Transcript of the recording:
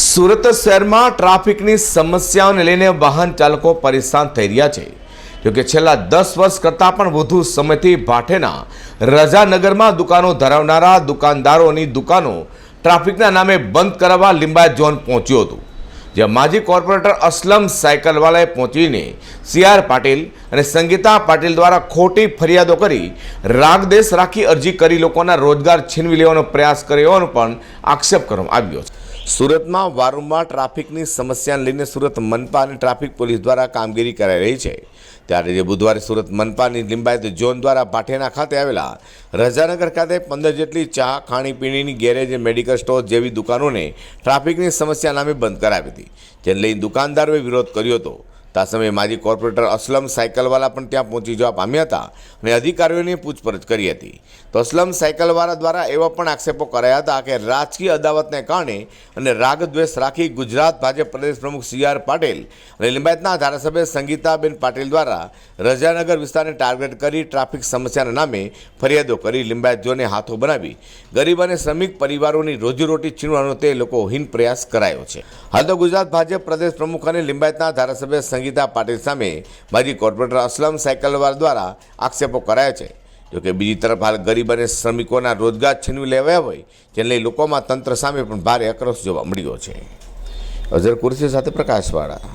સુરત શહેરમાં ટ્રાફિકની સમસ્યાઓને લઈને વાહન ચાલકો પરેશાન થઈ રહ્યા છે. જોકે છેલ્લા દસ વર્ષ કરતાં પણ વધુ સમયથી ભાઠેના રજાનગરમાં દુકાનો ધરાવનારા દુકાનદારોની દુકાનો ટ્રાફિકના નામે બંધ કરાવવા લિંબાયત ઝોન પહોંચ્યું હતું. જ્યાં માજી કોર્પોરેટર અસલમ સાયકલવાલાએ પહોંચીને સીઆર પાટીલ અને સંગીતા પાટીલ દ્વારા ખોટી ફરિયાદો કરી રાગદેશ રાખી અરજી કરી લોકોના રોજગાર છીનવી લેવાનો પ્રયાસ કર્યો હોવાનો પણ આક્ષેપ કરવામાં આવ્યો છે. સુરતમાં વારંવાર ટ્રાફિકની સમસ્યાને લઈને સુરત મનપા અને ટ્રાફિક પોલીસ દ્વારા કામગીરી કરાઈ રહી છે. ત્યારે જે બુધવારે સુરત મનપાની લિંબાયત ઝોન દ્વારા ભાટેના ખાતે આવેલા રજાનગર ખાતે પંદર જેટલી ચા ખાણીપીણીની ગેરેજ, મેડિકલ સ્ટોર જેવી દુકાનોને ટ્રાફિકની સમસ્યા નામે બંધ કરાવી હતી. જેને લઈને દુકાનદારોએ વિરોધ કર્યો હતો. તા સમયે માજી કોર્પોરેટર અસલમ સાયકલવાલા પણ ત્યાં પહોંચી જવા પામ્યા હતા અને અધિકારીઓની પૂછપરછ કરી હતી. તો અસલમ સાયકલવાલા દ્વારા એવા પણ આક્ષેપો કરાયા હતા કે રાજકીય અદાવતને કારણે અને રાગદ્વેષ રાખી ગુજરાત ભાજપ પ્રદેશ પ્રમુખ સી આર પાટીલ અને લિંબાયતના ધારાસભ્ય સંગીતાબેન પાટીલ દ્વારા રજાનગર વિસ્તારને ટાર્ગેટ કરી ટ્રાફિક સમસ્યાના નામે ફરિયાદો કરી લિંબાયત ઝોનને હાથો બનાવી. ગરીબ અને શ્રમિક પરિવારોની રોજીરોટી છીનવાનો તે લોકો હીન પ્રયાસ કરાયો છે. હાલ તો ગુજરાત ભાજપ પ્રદેશ પ્રમુખ અને લિંબાયતના ધારાસભ્ય સંગીતા પાટીલ સામે માજી કોર્પોરેટર અસલમ સાયકલવાર દ્વારા આક્ષેપો કરાયા છે. જોકે બીજી તરફ હાલ ગરીબ અને શ્રમિકોના રોજગાર છીનવી લેવાયા હોય, જેને લોકોમાં તંત્ર સામે પણ ભારે આક્રોશ જોવા મળ્યો છે. અઝર કુર્સી સાથે પ્રકાશવાળા.